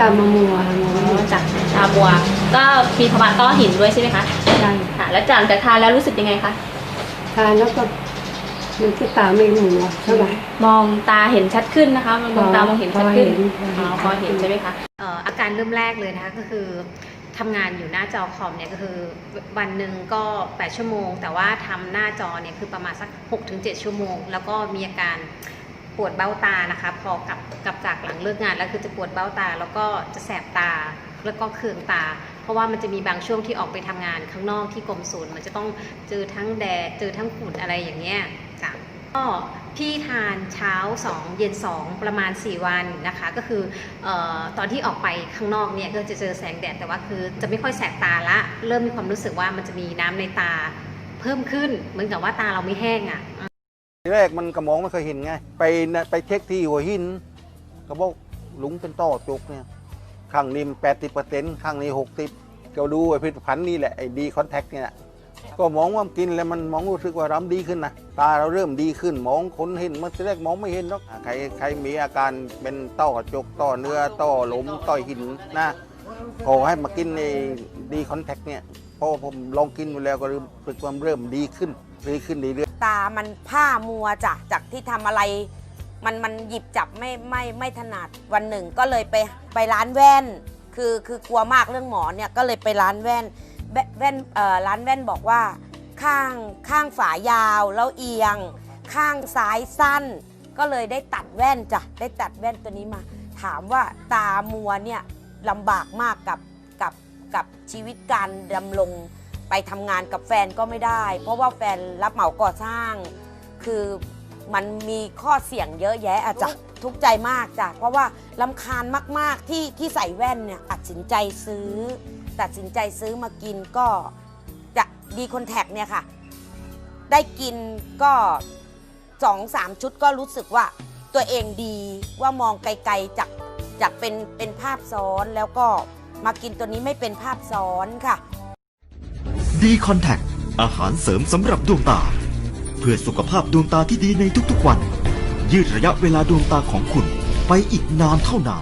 ตามมามัวมัวอ๋อจากตาบัว ก็มีภาวะต้อหินด้วยใช่ไหมคะใช่ค่ะ แล้วจากจากทานแล้วรู้สึกยังไงคะทานแล้วก็มันก็ตาไม่มัวเท่าไหร่มองตาเห็นชัดขึ้นนะคะมองตามองเห็นชัดขึ้นพอเห็นอ๋อพอเห็นใช่ไหมคะเอ่ออาการเริ่มแรกเลยนะคะก็คือทำงานอยู่หน้าจอคอมเนี่ยก็คือวันหนึ่งก็ 8 ชั่วโมง แต่ว่าทำหน้าจอเนี่ยคือประมาณสัก 6-7 ชั่วโมง แล้วก็มีอาการ ปวดเบ้าตานะคะ พอกลับกลับจากหลังเลิกงานแล้วคือจะปวดเบ้าตา แล้วก็จะแสบตาแล้วก็เคืองตา เพราะว่ามันจะมีบางช่วงที่ออกไปทำงานข้างนอกที่กรมศูนย์มันจะต้องเจอทั้งแดดเจอทั้งฝุ่นอะไรอย่างเงี้ยจ้ะก็พี่ทานเช้า 2 เย็น 2 ประมาณ 4 วันนะคะ ก็คือออตอนที่ออกไปข้างนอกเนี่ยก็จะเจอแสงแดดแต่ว่าคือจะไม่ค่อยแสบตาละ เริ่มมีความรู้สึกว่ามันจะมีน้ำในตาเพิ่มขึ้นเหมือนกับว่าตาเราไม่แห้งอะ่ะ ทีแรกมันกระมองไม่เคยเห็นไง ไปไปเช็คที่หัวหินเขาบอกหลุงเป็นต้อจุกเนี่ยข้างนี้แปดสิบเปอร์เซ็นต์ข้างนี้หกสิบก็ดูไอ้ผลิตภัณฑ์นี่แหละไอ้ดีคอนแทคเนี่ยก็มองว่ากินแล้วมันมองรู้สึกว่าเราดีขึ้นนะตาเราเริ่มดีขึ้นมองคนเห็นมันทีแรกมองไม่เห็นหรอกใครใครมีอาการเป็นต้อกระจกต้อเนื้อต้อหลมต้อหินนะขอให้มากินในดีคอนแทคเนี่ยพอผมลองกินดูแล้วก็รู้สึกว่าเริ่มดีขึ้นดีขึ้นดีๆ ตามันผ้ามัวจ้ะจากที่ทำอะไร มันมันหยิบจับไม่ไม่ไม่ถนัดวันหนึ่งก็เลยไปไปร้านแว่น คือคือกลัวมากเรื่องหมอเนี่ยก็เลยไปร้านแว่นแว่นแว่นเอ่อร้านแว่นบอกว่า ข้างข้างฝายาวแล้วเอียง ข้างซ้ายสั้น ก็เลยได้ตัดแว่นจ้ะได้ตัดแว่นตัวนี้มา ถามว่าตามัวเนี่ยลำบากมากกับกับกับชีวิตการดำรง ไปทำงานกับแฟนก็ไม่ได้ เพราะว่าแฟนรับเหมาก่อสร้าง คือมันมีข้อเสี่ยงเยอะแยะอะจ้ะทุกข์ใจมากจ้ะเพราะว่าลำคาญมากๆที่ที่ใส่แว่นเนี่ยตัดสินใจซื้อ ตัดสินใจซื้อมากินก็จะดีคอนแทคเนี่ยค่ะ ได้กินก็สองสามชุดก็รู้สึกว่าตัวเองดีว่ามองไกลๆจากจากเป็นเป็นภาพซ้อนแล้วก็มากินตัวนี้ไม่เป็นภาพซ้อนค่ะ ดีคอนแทคอาหารเสริมสำหรับดวงตา เพื่อสุขภาพดวงตาที่ดีในทุกๆวัน ยืดระยะเวลาดวงตาของคุณไปอีกนานเท่านาน